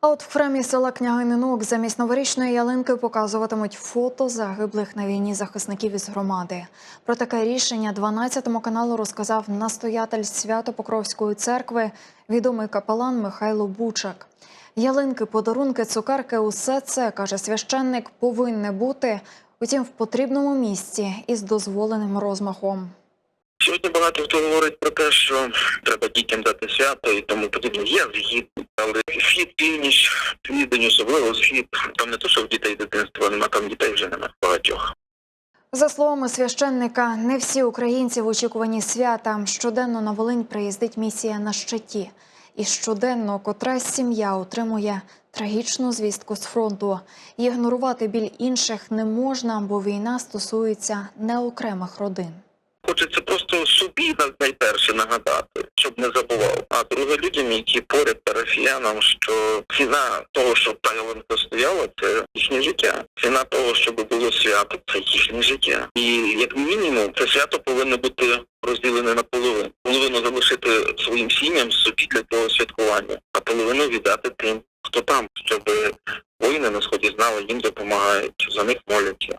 А от в храмі села Княгининок замість новорічної ялинки показуватимуть фото загиблих на війні захисників із громади. Про таке рішення 12 каналу розказав настоятель Свято-Покровської церкви, відомий капелан Михайло Бучак. Ялинки, подарунки, цукерки усе це, каже священник, повинне бути, утім, в потрібному місці із дозволеним розмахом. Сьогодні багато хто говорить про те, що треба дітям дати свято і тому потрібно. Я згідний, але схід, північ, південь, особливо схід. Там не то, що в дітей дитинства нема, там дітей вже немає багатьох. За словами священника, не всі українці в очікуванні свята. Щоденно на Волинь приїздить місія на щиті. І щоденно котрась сім'я отримує трагічну звістку з фронту. Ігнорувати біль інших не можна, бо війна стосується не окремих родин. Хочеться просто собі на- найперше нагадати, щоб не забував. А друге людям, які поряд парафіянам, що ціна того, щоб та ялинка стояла, це їхнє життя. Ціна того, щоб було свято, це їхнє життя. І як мінімум, це свято повинно бути розділене на половину. Половину залишити своїм сім'ям собі для того святкування, а половину віддати тим, хто там, щоб воїни на сході знали, їм допомагають, за них моляться.